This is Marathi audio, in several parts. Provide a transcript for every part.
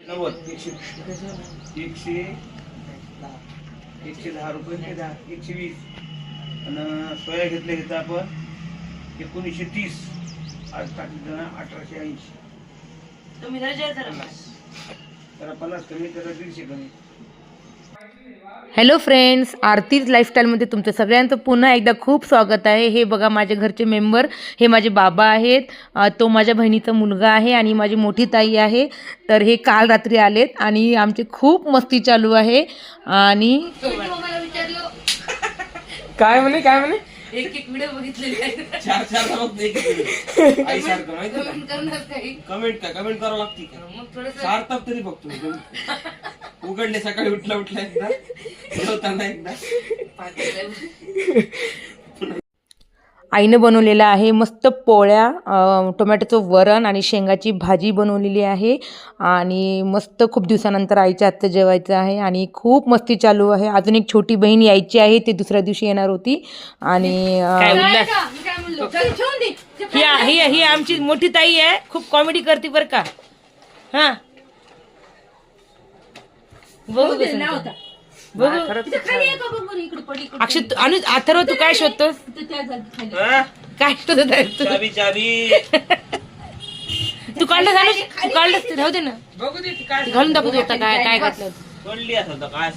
नव्वद एकशे एकशे दहा रुपये दहा एकशे वीस. आणि सोया घेतल्या घेता आपण एकोणीसशे तीस. आज टाकली अठराशे ऐंशी. जरा पन्नास कमी तर दीडशे कमी. हॅलो फ्रेंड्स आरतीज लाईफस्टाईलमध्ये तुमचं सगळ्यांचं पुन्हा एकदा खूप स्वागत आहे. हे बघा माझे घरचे मेंबर हे माझे बाबा आहेत. तो माझ्या बहिणीचा मुलगा आहे आणि माझी मोठी ताई आहे. तर हे काल रात्री आलेत आणि आमची खूप मस्ती चालू आहे. आणि काय म्हणे काय म्हणे? एक एक व्हिडिओ बघितलेले चार चार एक माहिती कमेंट करणार काही? कमेंट का? कमेंट करावं लागते का? मग थोडस चार ताप तरी बघतो मी. उघडले सकाळी उठला उठला एकदा. जेवताना एकदा. आईनं बनवलेलं आहे. मस्त पोळ्या टोमॅटोचं वरण आणि शेंगाची भाजी बनवलेली आहे. आणि मस्त खूप दिवसानंतर आईच्या हातचं जेवायचं आहे. आणि खूप मस्ती चालू आहे. अजून एक छोटी बहीण यायची आहे. ती दुसऱ्या दिवशी येणार होती. आणि ही ही ही आमची मोठी ताई आहे. खूप कॉमेडी करते बरं का. हा. बघू बघू. अक्षय तू- अनुज अथर्व तू काय शोधतोस? हा? काय शोधत आहे तू? चाबी चाबी तू काढलं अनुज तू काढलं ते राहू दे ना. बघू दे काय ते घालून दाखवतो आता काय काय घातलं. असं तर काय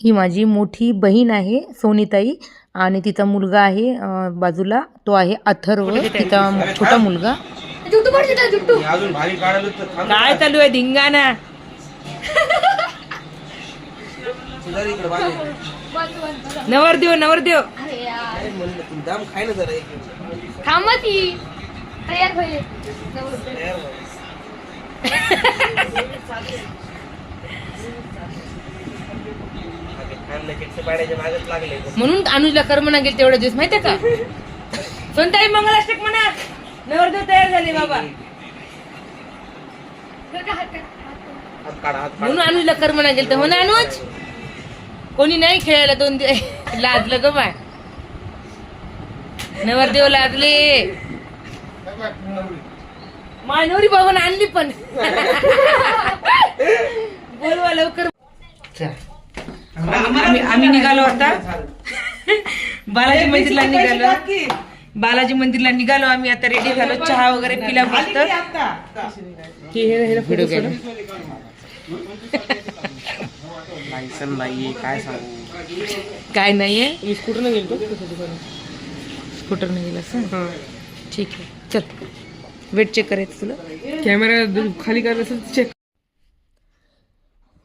ही माझी मोठी बहीण आहे सोनीताई. आणि तिचा मुलगा आहे अं, बाजूला. तो आहे अथर्व. तिचा छोटा मुलगा. मी अजून भारी काढायला तर थांब. काय चालू आहे धिंगाणा. नवरदेव नवरदेव. दाम खाय ना जरा. थांबा ती. तयार होईल. म्हणून अनुजला कर्म गेल तेवढे दिवस माहितीये का? सोनताई मंगलाष्टक म्हणा. नवरदेव तयार झाले बाबा. म्हणून अनुजला कर्म गेल तर म्हणा अनुज? कोणी नाही खेळायला दोन दिवस. लादलं ग बाय. नवरदेव लादले मानवरी बाबाने आणली पण. बोलवा लवकर. आम्ही आम्ही निघालो आता. बालाजी मंदिरला निघालो. बालाजी मंदिरला निघालो आम्ही. आता रेडी झालो. चहा वगैरे पिला मस्त लायसन नाहीये काय सांगू? काय नाहीये. मी स्कूटरने गेलो स्कूटरने गेला असं ठीक आहे. चल. वेट चेक करायचं तुला. कॅमेरा खाली असेल चेक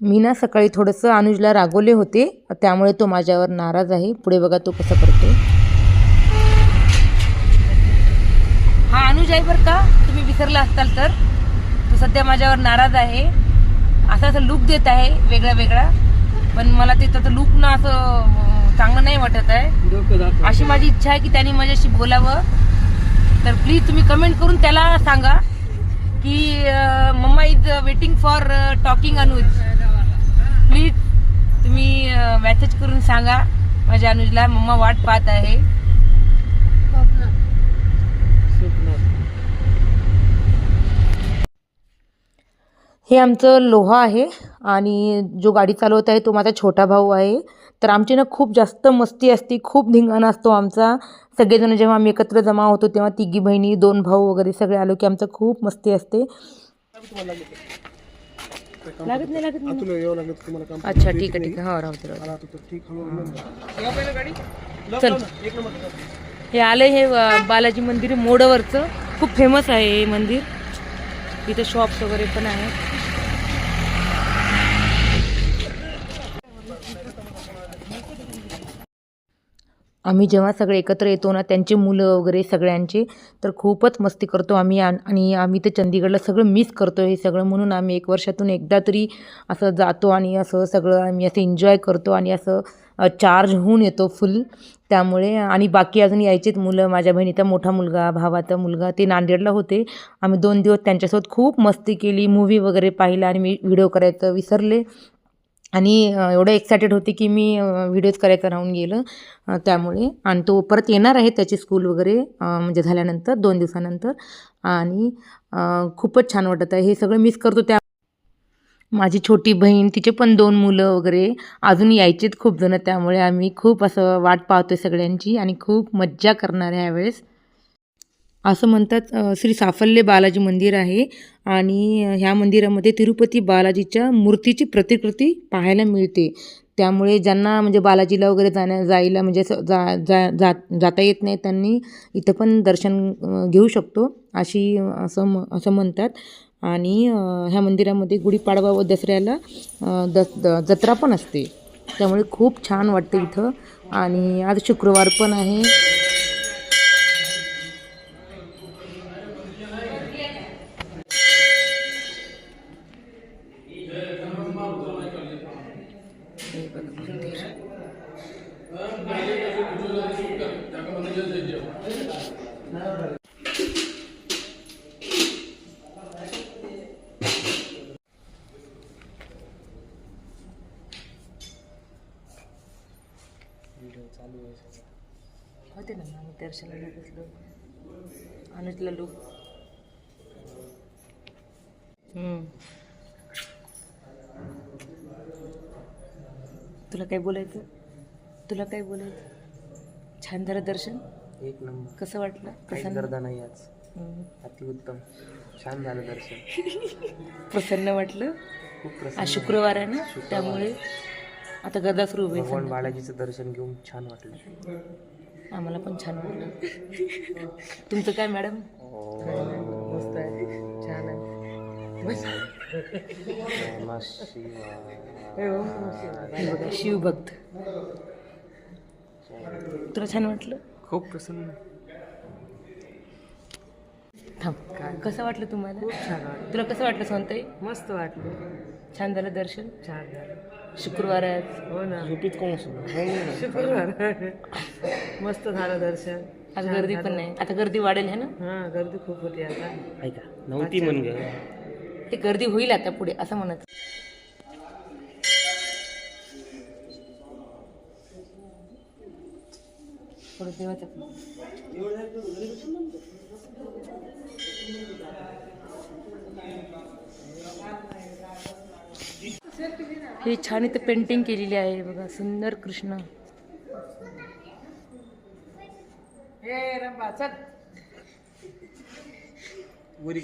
मी ना सकाळी थोडंसं अनुजला रागवले होते. त्यामुळे तो माझ्यावर नाराज आहे. पुढे बघा तो कसं करतो हा अनुज आहे बरं का? तुम्ही विसरला असताल तर. तो सध्या माझ्यावर नाराज आहे. असा असं लुक देत आहे वेगळा वेगळा. पण मला ते त्याचं लुक ना असं चांगलं नाही वाटत आहे. अशी माझी इच्छा आहे की त्याने माझ्याशी बोलावं. तर प्लीज तुम्ही कमेंट करून त्याला सांगा की mamma is waiting for talking Anuj please तुम्ही मेसेज करून सांगा. माझ्या अनुजला मम्मा वाट पाहत आहे. हे आमचं लोहा आहे आणि जो गाडी चालवत आहे तो माझा छोटा भाऊ आहे. तर आमची ना खूप जास्त मस्ती असते खूप धिंगाणा असतो आमचा. सगळेजण जेव्हा आम्ही एकत्र जमा होतो तेव्हा तिघी बहिणी दोन भाऊ वगैरे सगळे आलो की आमचं खूप मस्ती असते. लागत नाही लागत नाही. अच्छा ठीक आहे ठीक आहे. हो राहते राहते चल हे आलं हे बालाजी मंदिर मोडवरचं. खूप फेमस आहे हे मंदिर. इथे शॉप्स वगैरे पण आहेत. आम्ही जेव्हा सगळे एकत्र येतो ना त्यांची मुलं वगैरे सगळ्यांचे तर खूपच मस्ती करतो आम्ही आणि आम्ही ते चंदीगडला सगळं मिस करतो हे सगळं म्हणून आम्ही एक वर्षातून एकदा तरी असं जातो आणि असं सगळं आम्ही असं एन्जॉय करतो आणि असं चार्ज होऊन येतो फुल त्यामुळे आणि बाकी अजून यायचेत मुलं माझ्या बहिणीचा मोठा मुलगा भावाचा मुलगा ते नांदेडला होते. आम्ही दोन दिवस त्यांच्यासोबत खूप मस्ती केली मूवी वगैरे पाहिला आणि मी व्हिडिओ करायचं विसरले. आणि एवढं एक्सायटेड होते की मी व्हिडिओज करायचं राहून गेलं त्यामुळे. आणि तो परत येणार आहे त्याची स्कूल वगैरे म्हणजे झाल्यानंतर दोन दिवसानंतर. आणि खूपच छान वाटत आहे. हे सगळं मिस करतो त्या माझी छोटी बहीण तिचे पण दोन मुलं वगैरे अजून यायचेत खूप जणं. त्यामुळे आम्ही खूप असं वाट पाहतोय सगळ्यांची आणि खूप मज्जा करणार आहे यावेळेस असं म्हणतात श्री साफल्य बालाजी मंदिर आहे. आणि ह्या मंदिरामध्ये तिरुपती बालाजीच्या मूर्तीची प्रतिकृती पाहायला मिळते. त्यामुळे ज्यांना म्हणजे बालाजीला वगैरे जाण्या जायला म्हणजे असं जा जा जात जाता येत नाही त्यांनी इथं पण दर्शन घेऊ शकतो अशी असं म असं म्हणतात. आणि ह्या मंदिरामध्ये गुढीपाडवा व दसऱ्याला द द- जत्रा पण असते. त्यामुळे खूप छान वाटते इथं. आणि आज शुक्रवार पण आहे. होते ना आम्ही दर्शनाला बसलो. अनुजला लोक तुला काय बोलायचं? तुला काय बोलायचं? छान झालं दर्शन. एक नंबर. कसं वाटलं? प्रसन्न गर्दा नाही? आज. हम्म. अतिउत्तम छान झालं दर्शन. प्रसन्न वाटलं. खूप आज प्रसन्न शुक्रवार आहे ना त्यामुळे आता गर्दा सुरू होईल. भगवान बालाजीचं दर्शन घेऊन छान वाटलं. आम्हाला पण छान वाटलं. तुमचं काय मॅडम? मस्त आहे. छान आहे. हे. शिवभक्त. तुला छान वाटलं? खूप प्रसन्न. थांब कसं वाटलं तुम्हाला? छान वाटलं. तुला कसं वाटलं सोनताई? मस्त वाटलं. छान झालं दर्शन? छान झालं. शुक्रवार आहे आज. हो ना. झोपीत कोण शुक्रवार मस्त झालं दर्शन. आज गर्दी पण नाही. आता गर्दी वाढेल है ना? हा गर्दी खूप होती आता. ऐका नव्हती म्हण ते गर्दी होईल आता पुढे असं म्हणत. थोडं देवाचं हे छान इथे पेंटिंग केलेली आहे बघा सुंदर कृष्ण.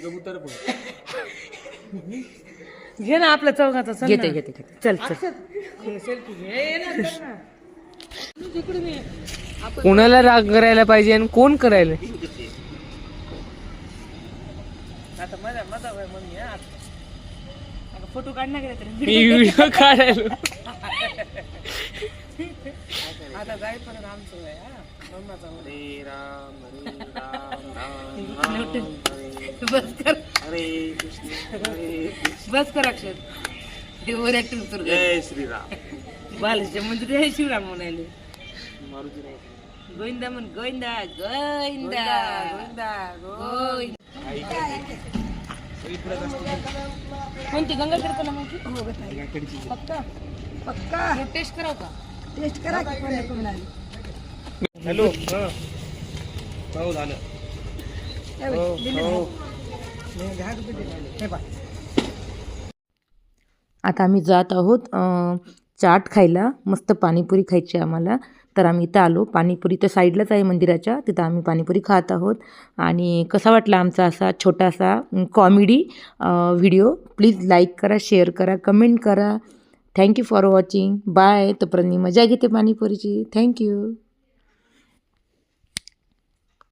कबूतर पण. घे ना आपल्या चौघाचा घेते घेते घेते. चल चल. कोणाला राग करायला पाहिजे आणि कोण करायला? फोटो काढ ना गेला तरी. मी व्हिडिओ काढायला. आता जाय पण आमचं आहे हरे राम हरे राम बस कर. हरे कृष्ण हरे कृष्ण. बस कर अक्षर. देवर ऍक्टिंग सुरू जय श्रीराम. बालाच्या मंदिर आहे शिवराम म्हणाले. मारुती नाही गोविंदा म्हण गोविंदा गोविंदा. गोविंदा. गोविंदा. कोणती? गंगा पक्का? पक्का टेस्ट कराव का? टेस्ट करा हॅलो हो. झालं. आता आम्ही जात आहोत चाट खायला मस्त पाणीपुरी खायची आम्हाला. तर आम्ही इथं आलो. पाणीपुरी तर साईडलाच आहे मंदिराच्या. तिथं आम्ही पाणीपुरी खात आहोत. आणि कसा वाटला आमचा असा छोटासा कॉमेडी व्हिडिओ? प्लीज लाईक करा शेअर करा कमेंट करा. Thank you for watching. Bye. तोपर्यंत मजा घेते पाणीपुरीची. थँक्यू.